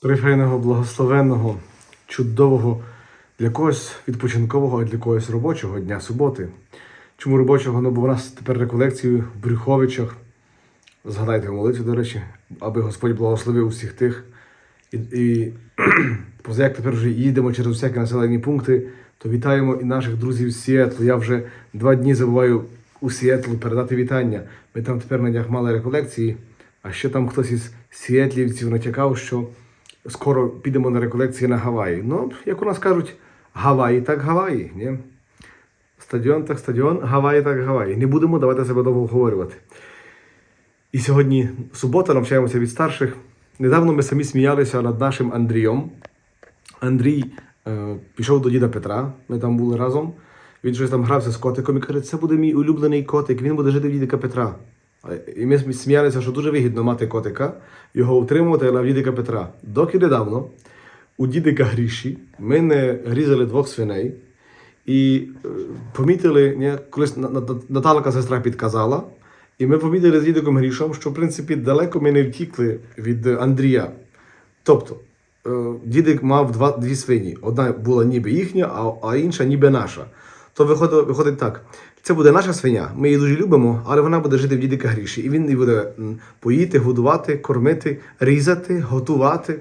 Прифайного, благословенного, чудового для когось відпочинкового, а для когось робочого дня суботи. Чому робочого? Ну, бо у нас тепер реколекції в Брюховичах. Згадайте молитву, до речі, аби Господь благословив усіх тих. І, і поза як тепер вже їдемо через всякі населені пункти, то вітаємо і наших друзів з Сіетлу. Я вже два дні забуваю у Сіетлу передати вітання. Ми там тепер на днях мали реколекції, а ще там хтось із сіетлівців натякав, що скоро підемо на реколекції на Гаваї. Ну, як у нас кажуть, Гаваї так Гаваї. Ні? Стадіон так стадіон, Гаваї так Гаваї. Не будемо давати себе довго обговорювати. І сьогодні субота, навчаємося від старших. Недавно ми самі сміялися над нашим Андрієм. Андрій е, пішов до діда Петра, ми там були разом. Він щось там грався з котиком і каже, це буде мій улюблений котик, він буде жити в дідика Петра. І ми сміялися, що дуже вигідно мати котика, його утримувати але в дідика Петра. Доки недавно у дідика Гріші ми не грізали двох свиней і е, помітили, ні, колись На- На- Наталка сестра підказала, і ми помітили з дідиком Грішом, що в принципі далеко ми не втікли від Андрія. Тобто, е, дідик мав два, дві свині. Одна була ніби їхня, а, а інша ніби наша. То виходить, виходить так: це буде наша свиня, ми її дуже любимо, але вона буде жити в дідика гріші. І він її буде поїти, годувати, кормити, різати, готувати,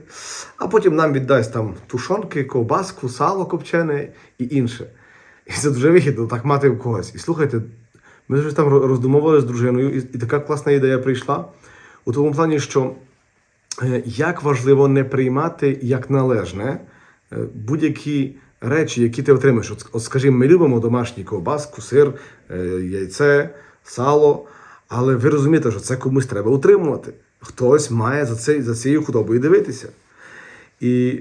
а потім нам віддасть там тушонки, ковбаску, сало копчене і інше. І це дуже вигідно так мати в когось. І слухайте, ми вже там роздумували з дружиною, і, і така класна ідея прийшла у тому плані, що е, як важливо не приймати як належне е, будь-які речі, які ти отримаєш. От, скажімо, ми любимо домашній ковбаску, сир, е, яйце, сало, але ви розумієте, що це комусь треба утримувати. Хтось має за, цей, за цією худобою дивитися. І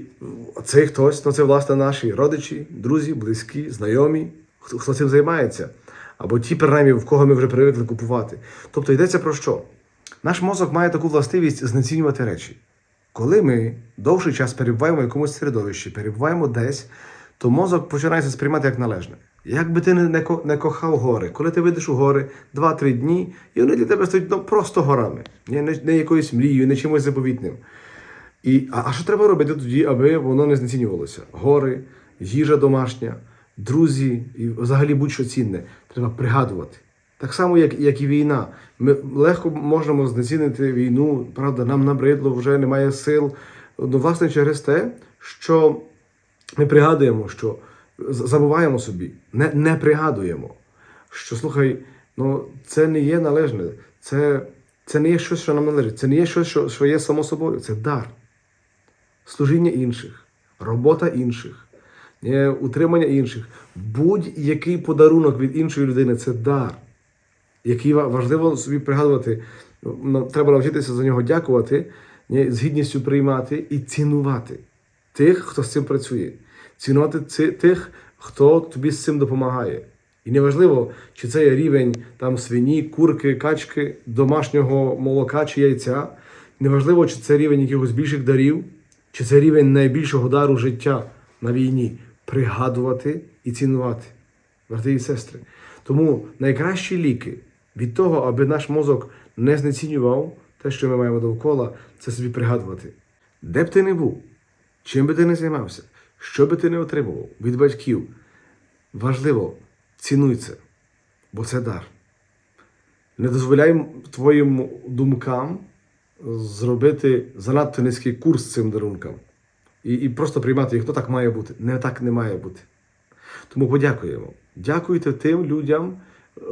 цей хтось, ну це власне наші родичі, друзі, близькі, знайомі, хто, хто цим займається. Або ті, принаймні, в кого ми вже привикли купувати. Тобто йдеться про що? Наш мозок має таку властивість знецінювати речі. Коли ми довший час перебуваємо в якомусь середовищі, перебуваємо десь, то мозок починається сприймати як належне. Як би ти не, ко- не кохав гори, коли ти вийдеш у гори 2-3 дні, і вони для тебе стають ну, просто горами, не, не якоюсь мрією, не чимось заповітним. І, а, а що треба робити тоді, аби воно не знецінювалося? Гори, їжа домашня, друзі і взагалі будь-що цінне. Треба пригадувати. Так само, як, як і війна. Ми легко можемо знецінити війну, правда, нам набридло, вже немає сил. Ну, власне, через те, що ми пригадуємо, що забуваємо собі, не, не пригадуємо, що слухай, ну це не є належне, це, це не є щось, що нам належить, це не є щось, що, що є само собою, це дар служіння інших, робота інших, е, утримання інших. Будь-який подарунок від іншої людини це дар, який важливо собі пригадувати. Ну, Треба навчитися за нього дякувати, е, з гідністю приймати і цінувати тих, хто з цим працює, цінувати ці- тих, хто тобі з цим допомагає. І неважливо, чи це є рівень там свині, курки, качки, домашнього молока чи яйця. Неважливо, чи це рівень якихось більших дарів, чи це рівень найбільшого дару життя на війні. Пригадувати і цінувати, брати і сестри. Тому найкращі ліки від того, аби наш мозок не знецінював те, що ми маємо довкола, це собі пригадувати. Де б ти не був, чим би ти не займався, що би ти не отримував від батьків, важливо, цінуй це, бо це дар. Не дозволяй твоїм думкам зробити занадто низький курс цим дарункам і, і просто приймати їх, хто так має бути. Не так не має бути. Тому подякуємо. Дякуйте тим людям,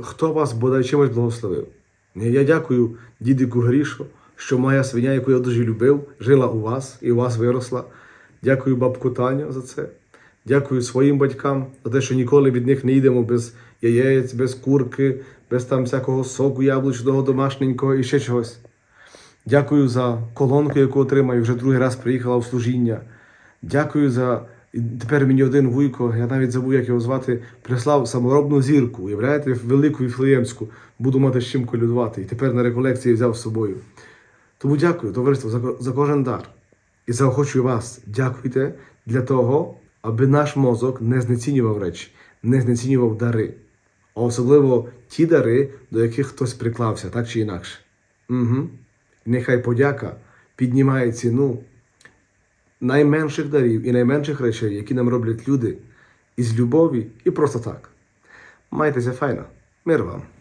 хто вас бодай чимось благословив. Я дякую дідику Грішу, що моя свиня, яку я дуже любив, жила у вас і у вас виросла. Дякую бабку Таню за це. Дякую своїм батькам за те, що ніколи від них не йдемо без яєць, без курки, без там всякого соку яблучного, домашненького і ще чогось. Дякую за колонку, яку отримаю. Вже другий раз приїхала в служіння. Дякую за. і Тепер мені один вуйко, я навіть забув, як його звати, прислав саморобну зірку. Уявляєте, велику Віфлеємську. Буду мати з чим колядувати. І тепер на реколекції взяв з собою. Тому дякую, товариство, за кожен дар. І заохочую вас. Дякуйте для того, аби наш мозок не знецінював речі, не знецінював дари. А особливо ті дари, до яких хтось приклався, так чи інакше. Угу. Нехай подяка піднімає ціну найменших дарів і найменших речей, які нам роблять люди із любові і просто так. Майтеся файно. Мир вам!